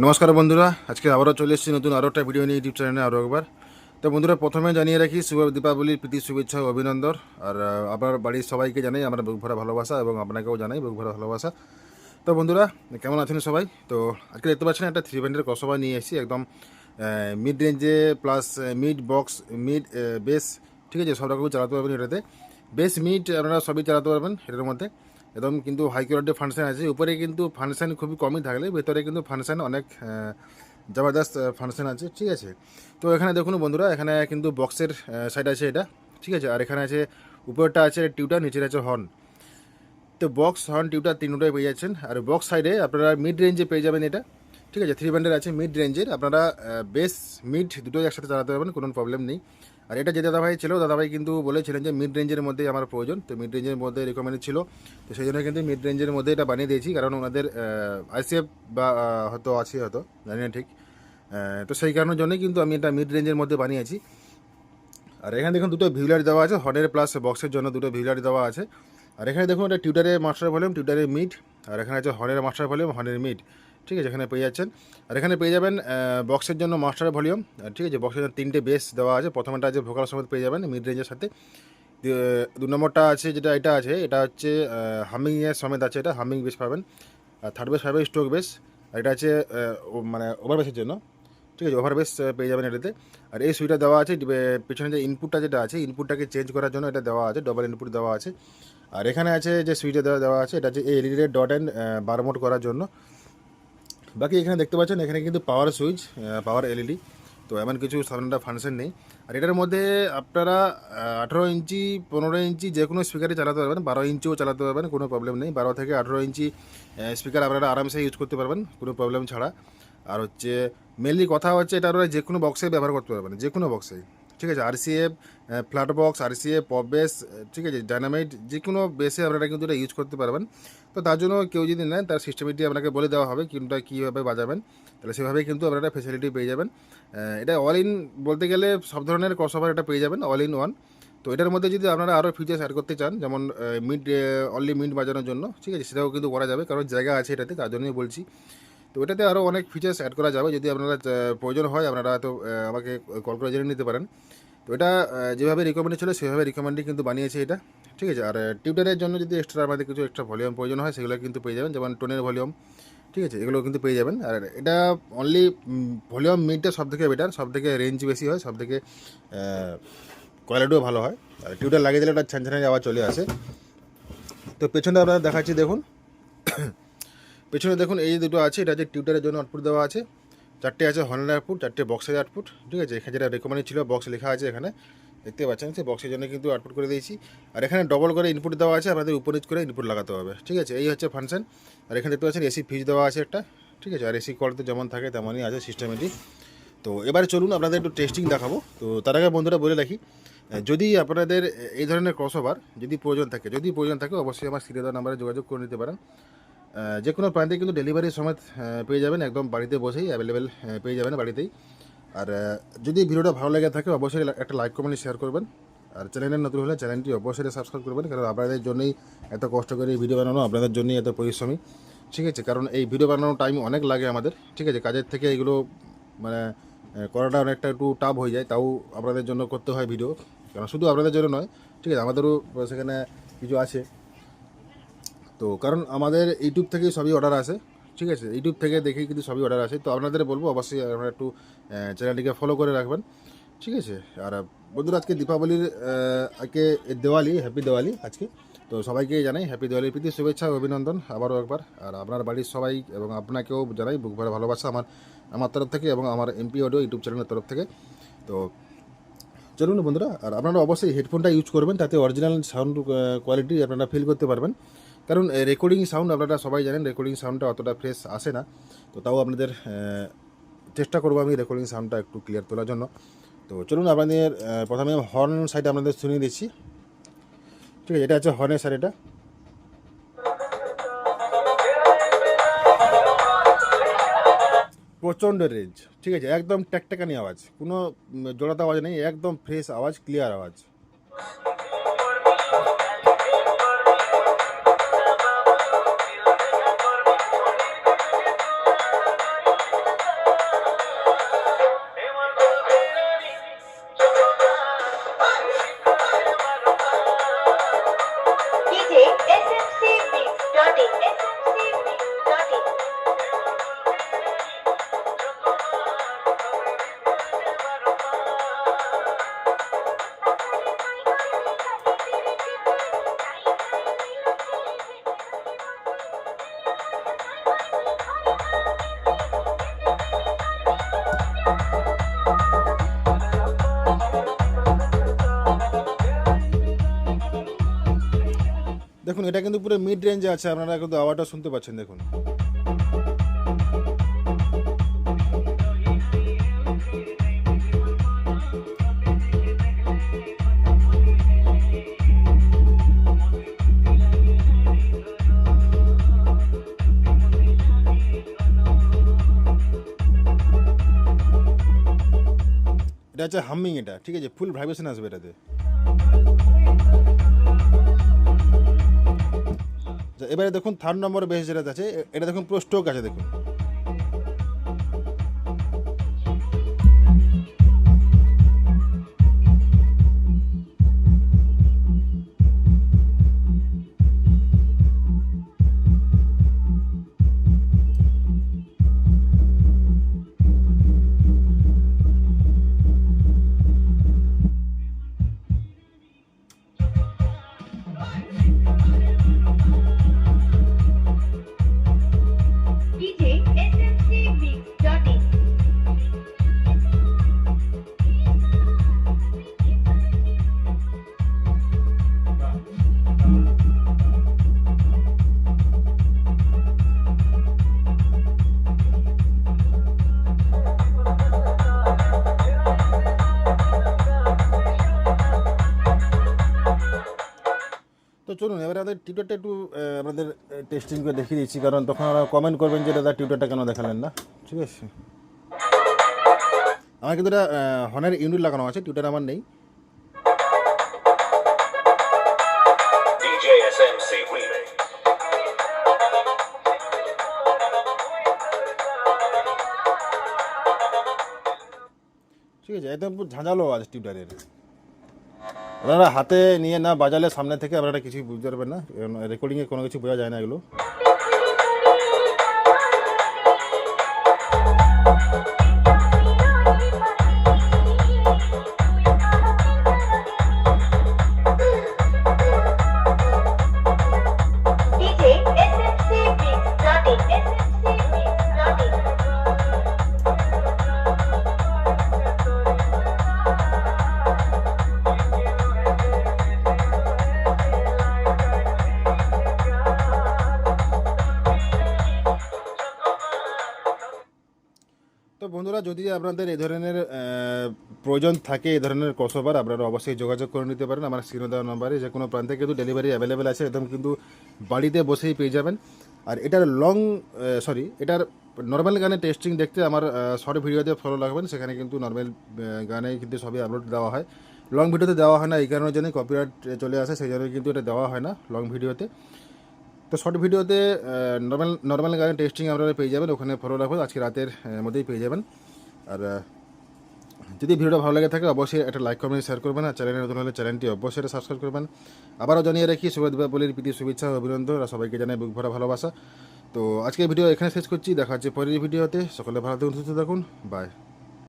নমস্কার বন্ধুরা, আজকে আবারও চলে এসেছি নতুন আরও একটা ভিডিও নিয়ে ইউটিউব চ্যানেলে আরও একবার। তো বন্ধুরা, প্রথমে জানিয়ে রাখি, শুভ দীপাবলির প্রীতি, শুভেচ্ছা ও অভিনন্দন। আর আবার বাড়ির সবাইকে জানাই আমরা বুক ভরা ভালোবাসা এবং আপনাকেও জানাই বুক ভরা ভালোবাসা। তো বন্ধুরা, কেমন আছেন সবাই? তো আজকে দেখতে পাচ্ছেন একটা থ্রি ব্যান্ডের কসবা নিয়ে এসেছি, একদম মিড রেঞ্জে plus mid box mid bass ঠিক আছে, সব রকম চালাতে পারবেন এটাতে। বেস মিড আপনারা সবই চালাতে পারবেন এটার মধ্যে। একদম কিন্তু হাই কোয়ালিটির ফাংশন আছে। উপরে কিন্তু ফাংশন খুবই কমই থাকলে, ভেতরে কিন্তু ফাংশন অনেক জবরদস্ত ফাংশন আছে, ঠিক আছে? তো এখানে দেখুন বন্ধুরা, এখানে কিন্তু বক্সের সাইড আছে এটা, ঠিক আছে? আর এখানে আছে, উপরটা আছে টিউটা নিচের আছে হর্ন তো বক্স হর্ন টিউটার তিনটাই পেয়ে যাচ্ছেন। আর বক্স সাইডে আপনারা মিড রেঞ্জে পেয়ে যাবেন এটা, ঠিক আছে? থ্রি ব্যান্ডের আছে মিড রেঞ্জের আপনারা বেস মিড দুটোই একসাথে চালাতে পারবেন, কোনো প্রবলেম নেই। আর এটা যে দাদাভাই ছিল, দাদাভাই কিন্তু বলেছিলেন যে মিড রেঞ্জের মধ্যেই আমার প্রয়োজন। তো মিড রেঞ্জের মধ্যে রেকমেন্ড ছিল। তো সেই জন্য কিন্তু মিড রেঞ্জের মধ্যে এটা বানিয়ে দিয়েছি, কারণ ওনাদের আইসিএফ বা হয়তো আছে হয়তো, জানি না ঠিক। তো সেই কারণের জন্যই কিন্তু আমি এটা মিড রেঞ্জের মধ্যে বানিয়েছি। আর এখানে দেখুন দুটো ভিউলার দেওয়া আছে হর্নের প্লাস বক্সের জন্য দুটো ভিউলার দেওয়া আছে। আর এখানে দেখুন এটা টিউটারের মাস্টার ভলিউম টিউটারের মিড আর এখানে আছে হর্নের মাস্টার ভলিউম হর্নের মিড ঠিক আছে, এখানে পেয়ে যাচ্ছেন। আর এখানে পেয়ে যাবেন বক্সের জন্য মাস্টার ভলিউম ঠিক আছে বক্সের জন্য তিনটে বেস দেওয়া আছে। প্রথমটা আছে ভোকাল সমেত পেয়ে যাবেন মিড রেঞ্জের সাথে। দু নম্বরটা আছে, যেটা এটা আছে, এটা হচ্ছে হামিংয়ের সমেত আছে এটা হামিং বেস পাবেন। আর থার্ড বেস পাবেন স্ট্রোক বেস আর এটা আছে মানে ওভার বেসের জন্য। ঠিক আছে ওভার বেস পেয়ে যাবেন এটাতে। আর এই সুইটা দেওয়া আছে পেছনে যে ইনপুটটা যেটা আছে ইনপুটটাকে চেঞ্জ করার জন্য এটা দেওয়া আছে ডবল ইনপুট দেওয়া আছে। আর এখানে আছে যে সুইচে দেওয়া দেওয়া আছে, এটা এই এলইডি ডট অ্যান্ড বারমোট করার জন্য। বাকি এখানে দেখতে পাচ্ছেন, এখানে কিন্তু পাওয়ার সুইচ পাওয়ার এলইডি তো এমন কিছু সাধারণত ফাংশন নেই। আর এটার মধ্যে আপনারা আঠেরো ইঞ্চি, পনেরো ইঞ্চি যে কোনো স্পিকারে চালাতে পারবেন, বারো ইঞ্চিও চালাতে পারবেন, কোনো প্রবলেম নেই। বারো থেকে আঠেরো ইঞ্চি স্পিকার আপনারা আরামসে ইউজ করতে পারবেন, কোনো প্রবলেম ছাড়া। আর হচ্ছে মেনলি কথা হচ্ছে এটা আপনারা যে কোনো বক্সে ব্যবহার করতে পারবেন যে কোনো বক্সে ঠিক আছে RCF flat box RCF pop bass ঠিক আছে ডায়নামাইট যে কোনো বেসে আপনারা কিন্তু এটা ইউজ করতে পারবেন। তো তার জন্য কেউ যদি নেন, তার সিস্টেমেটি আপনাকে বলে দেওয়া হবে কোনটা কীভাবে বাজাবেন। তাহলে সেভাবেই কিন্তু আপনারা ফেসিলিটি পেয়ে যাবেন। এটা অল ইন বলতে গেলে সব ধরনের কসভার এটা পেয়ে যাবেন অল ইন ওয়ান তো এটার মধ্যে যদি আপনারা আরও ফিচার্স অ্যাড করতে চান, যেমন মিড অনলি মিড বাজানোর জন্য, ঠিক আছে, সেটাও কিন্তু করা যাবে, কারণ জায়গা আছে এটাতে, তার জন্যই বলছি। তো ওটাতে আরও অনেক ফিচার্স অ্যাড করা যাবে যদি আপনারা প্রয়োজন হয় আপনারা তো আমাকে কল করে জেনে নিতে পারেন। তো এটা যেভাবে রিকমেন্ড ছিল সেভাবে রিকমেন্ডই কিন্তু বানিয়েছে এটা, ঠিক আছে? আর টিউটারের জন্য যদি এক্সট্রা আমাদের কিছু এক্সট্রা ভলিউম প্রয়োজন হয় সেগুলো কিন্তু পেয়ে যাবেন, যেমন টোনের ভলিউম ঠিক আছে? এগুলো কিন্তু পেয়ে যাবেন। আর এটা অনলি ভলিউম মিডটা সব থেকে বেটার সব থেকে রেঞ্জ বেশি হয় সব থেকে কোয়ালিটিও ভালো হয়। আর টিউটার লাগিয়ে দিলে ওটা ছানছানের আওয়াজ চলে আসে। তো পেছনটা আপনারা দেখাচ্ছি, দেখুন। পেছনে দেখুন এই যে দুটো আছে, এটা হচ্ছে টিউটারের জন্য আউটপুট দেওয়া আছে। চারটে আছে হর্নের আউটপুট, চারটে বক্সের আউটপুট ঠিক আছে? এখানে যেটা রেকমেন্ড ছিল বক্স লেখা আছে এখানে। দেখতে পাচ্ছেন, সেই বক্সের জন্য কিন্তু আউটপুট করে দিয়েছি। আর এখানে ডবল করে ইনপুট দেওয়া আছে, আপনাদের উপর নিচ করে ইনপুট লাগাতে হবে, ঠিক আছে? এই হচ্ছে ফাংশন আর এখানে দেখতে পাচ্ছেন এসি ফিজ দেওয়া আছে একটা, ঠিক আছে? আর এসি কল তো যেমন থাকে, তেমনই আছে সিস্টেমেটিক তো এবারে চলুন, আপনাদের একটু টেস্টিং দেখাবো। তো তার আগে বন্ধুরা বলে রাখি যদি আপনাদের এই ধরনের ক্রসওভার যদি প্রয়োজন থাকে, যদি প্রয়োজন থাকে, অবশ্যই আমার সিরিয়াল নাম্বারে যোগাযোগ করে নিতে পারেন। যে কোনো প্রান্তে কিন্তু ডেলিভারির সময় পেয়ে যাবেন। একদম বাড়িতে বসেই অ্যাভেলেবেল পেয়ে যাবেন বাড়িতেই। আর যদি ভিডিওটা ভালো লেগে থাকে, অবশ্যই একটা লাইক কমেন্ট শেয়ার করবেন। আর চ্যানেলের নতুন হলে চ্যানেলটি অবশ্যই সাবস্ক্রাইব করবেন, কারণ আপনাদের জন্যই এত কষ্ট করে ভিডিও বানানো, আপনাদের জন্যই এত পরিশ্রমী। ঠিক আছে? কারণ এই ভিডিও বানানোর টাইম অনেক লাগে আমাদের। ঠিক আছে? কাজের থেকে এগুলো মানে করাটা অনেকটা একটু টাফ হয়ে যায়, তাও আপনাদের জন্য করতে হয় ভিডিও কারণ শুধু আপনাদের জন্য নয়, ঠিক আছে? আমাদেরও সেখানে কিছু আছে। তো কারণ আমাদের ইউটিউব থেকেই সবই অর্ডার আসে, ঠিক আছে? ইউটিউব থেকে দেখেই কিন্তু সবই অর্ডার আসে। তো আপনাদের বলব, অবশ্যই আপনারা একটু চ্যানেলটিকে ফলো করে রাখবেন, ঠিক আছে? আর বন্ধুরা, আজকে দীপাবলির আজকে দিওয়ালি হ্যাপি দেওয়ালি আজকে। তো সবাইকে জানাই হ্যাপি দিওয়ালির প্রীতি, শুভেচ্ছা অভিনন্দন আবারও একবার। আর আপনার বাড়ির সবাই এবং আপনাকেও জানাই বুক ভরা ভালোবাসা আমার আমার তরফ থেকে এবং আমার এমপি অডিও ইউটিউব চ্যানেলের তরফ থেকে। তো চলুন বন্ধুরা, আর আপনারা অবশ্যই হেডফোনটা ইউজ করবেন, তাতে অরিজিনাল সাউন্ড কোয়ালিটি আপনারা ফিল করতে পারবেন। কারণ রেকর্ডিং সাউন্ড আপনারা সবাই জানেন রেকর্ডিং সাউন্ডটা অতটা ফ্রেশ আসে না। তো তাও আপনাদের চেষ্টা করব আমি রেকর্ডিং সাউন্ডটা একটু ক্লিয়ার তোলার জন্য। তো চলুন, আপনাদের প্রথমে হর্ন সাইড আপনাদের শুনিয়ে দিচ্ছি। ঠিক আছে, এটা হচ্ছে হর্নের সাইড এটা। প্রচণ্ড রেঞ্জ। ঠিক আছে, একদম ট্যাকট্যাকানি আওয়াজ। কোনো জোড়াতে আওয়াজ নেই, একদম ফ্রেশ আওয়াজ ক্লিয়ার আওয়াজ। দেখুন, এটা কিন্তু পুরো মিড রেঞ্জে আছে, আপনারা কিন্তু আওয়াজটা শুনতে পাচ্ছেন, দেখুন। এটা হচ্ছে হামিং এটা, ঠিক আছে? ফুল ভাইব্রেশন আসবে এটাতে। আচ্ছা, এবারে দেখুন থার্ড নম্বরে বেশ যেটা আছে এটা দেখুন পুরো আছে দেখুন। চলুন এবারে আমাদের টিউটারটা একটু আমাদের টেস্টিং করে দেখিয়ে দিচ্ছি কারণ তখন ওরা কমেন্ট করবেন যে দাদা টিউটারটা কেন দেখালেন না? ঠিক আছে? আমার কিন্তু এটা হনের ইউনিট লাগানো আছে টিউটার আমার নেই. ঠিক আছে একদম ঝাঁঝালো আছে টিউটারের আপনারা হাতে নিয়ে না বাজালে সামনে থেকে আপনারা কিছুই বুঝতে পারবেন না। রেকর্ডিংয়ে কোনো কিছু বোঝা যায় না এগুলো। তো বন্ধুরা, যদি আপনাদের এই ধরনের প্রয়োজন থাকে এই ধরনের কসবার আপনারা অবশ্যই যোগাযোগ করে নিতে পারেন। আমার স্ক্রিনে দেওয়া নম্বরে যে কোনো প্রান্তে কিন্তু ডেলিভারি অ্যাভেলেবেল আছে, একদম কিন্তু বাড়িতে বসেই পেয়ে যাবেন। আর এটার লং সরি এটার নর্মাল গানে টেস্টিং দেখতে আমার শর্ট ভিডিওতে ফলো রাখবেন সেখানে কিন্তু নর্মাল গানে কিন্তু সবই আপলোড দেওয়া হয়। লং ভিডিওতে দেওয়া হয় না, এই কারণের জন্য কপিরাইট চলে আসে, সেই জন্য কিন্তু এটা দেওয়া হয় না লং ভিডিওতে তো শর্ট ভিডিওতে নর্মাল নর্মাল গানের টেস্টিং আপনারা পেয়ে যাবেন, ওখানে ফলো রাখবেন আজকে রাতের মধ্যেই পেয়ে যাবেন। আর যদি ভিডিওটা ভালো লাগে থাকে, অবশ্যই একটা লাইক কমেন্ট শেয়ার করবেন, আর চ্যানেলে নতুন হলে চ্যানেলটি অবশ্যই এটা সাবস্ক্রাইব করবেন। আবারও জানিয়ে রাখি শুভ দীপাবলির প্রীতি, শুভেচ্ছা অভিনন্দন, আর সবাইকে জানাই বুক ভরা ভালোবাসা। তো আজকের ভিডিও এখানে শেষ করছি, দেখা হচ্ছে পরের ভিডিওতে। সকলে ভালো থাকুন, সুস্থ থাকুন বাই